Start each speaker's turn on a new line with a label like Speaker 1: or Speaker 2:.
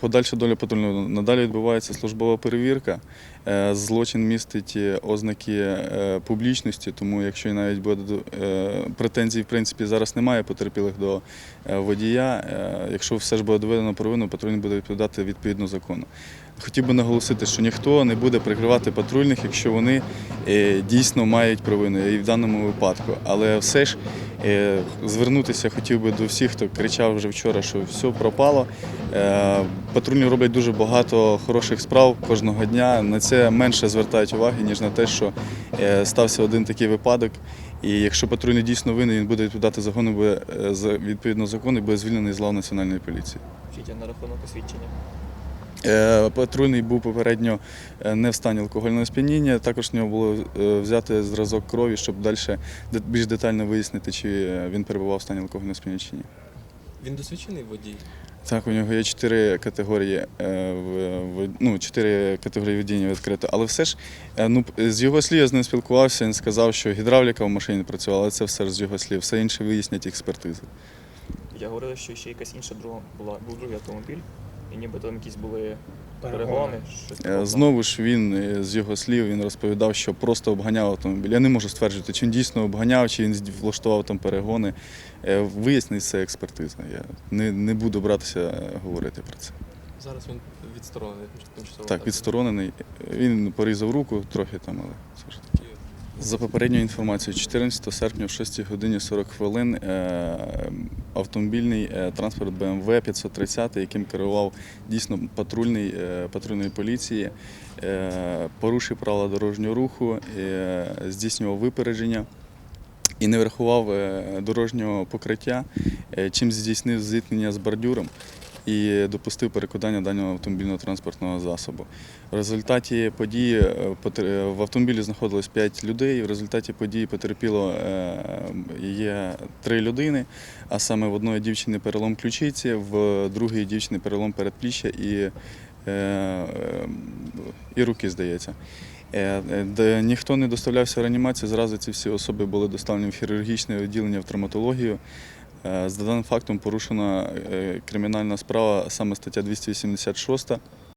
Speaker 1: Подальша доля патрульного надалі відбувається службова перевірка. Е, Злочин містить е, ознаки е, публічності, тому якщо навіть буде претензій, в принципі, зараз немає потерпілих до водія. Якщо все ж буде доведено провину, патрульний буде відповідати відповідно закону. Хотів би наголосити, що ніхто не буде прикривати патрульних, якщо вони дійсно мають провину, і в даному випадку. Але все ж е, звернутися хотів би до всіх, хто кричав вже вчора, що все пропало. Е, Патрульні роблять дуже багато хороших справ кожного дня. На це менше звертають уваги, ніж на те, що е, стався один такий випадок. І якщо патрульний дійсно винен, він буде відповідати е, відповідно закону і буде звільнений з лав національної поліції.
Speaker 2: Вчитель на рахунок освідчення.
Speaker 1: Е, Патрульний був попередньо е, не в стані алкогольного сп'яніння. Також в нього було е, взяти зразок крові, щоб далі більш детально вияснити, чи він перебував в стані алкогольного сп'яніння чи ні.
Speaker 3: Він досвідчений водій.
Speaker 1: Так, у нього є чотири категорії ну, чотири категорії водіння відкрито. Але все ж, ну, з його слів я з ним спілкувався, він сказав, що гідравліка в машині працювала, але це все ж з його слів. Все інше вияснять експертизи.
Speaker 2: Я говорив, що ще якась інша друга була, був другий автомобіль, і ніби там якісь були перегони. щось
Speaker 1: Е. Знову ж він е, з його слів він розповідав, що просто обганяв автомобіль. Я не можу стверджувати, чи він дійсно обганяв, чи він влаштував там перегони. Е, Вияснить це експертиза. Я не, не буду братися е, говорити про це.
Speaker 3: Зараз він відсторонений тимчасово.
Speaker 1: Так, відсторонений. Він порізав руку трохи там, але все ж таки. За попередньою інформацією, 14 серпня в 6 годині 40 хвилин е, автомобільний е, транспорт BMW 530, яким керував дійсно патрульний е, патрульної поліції, порушив правила дорожнього руху, здійснював випередження і не врахував дорожнього покриття, чим здійснив зіткнення з бордюром і допустив перекладання даного автомобільного транспортного засобу. В результаті події е, е, в автомобілі знаходилось 5 людей. В результаті події потерпіло е, є 3 людини, а саме в одної дівчини перелом ключиці, в другої дівчини перелом передпліччя і, і руки, здається. Де ніхто не доставлявся в реанімацію, зразу ці всі особи були доставлені в хірургічне відділення в травматологію. Е, За даним фактом порушена е, кримінальна справа, саме стаття 286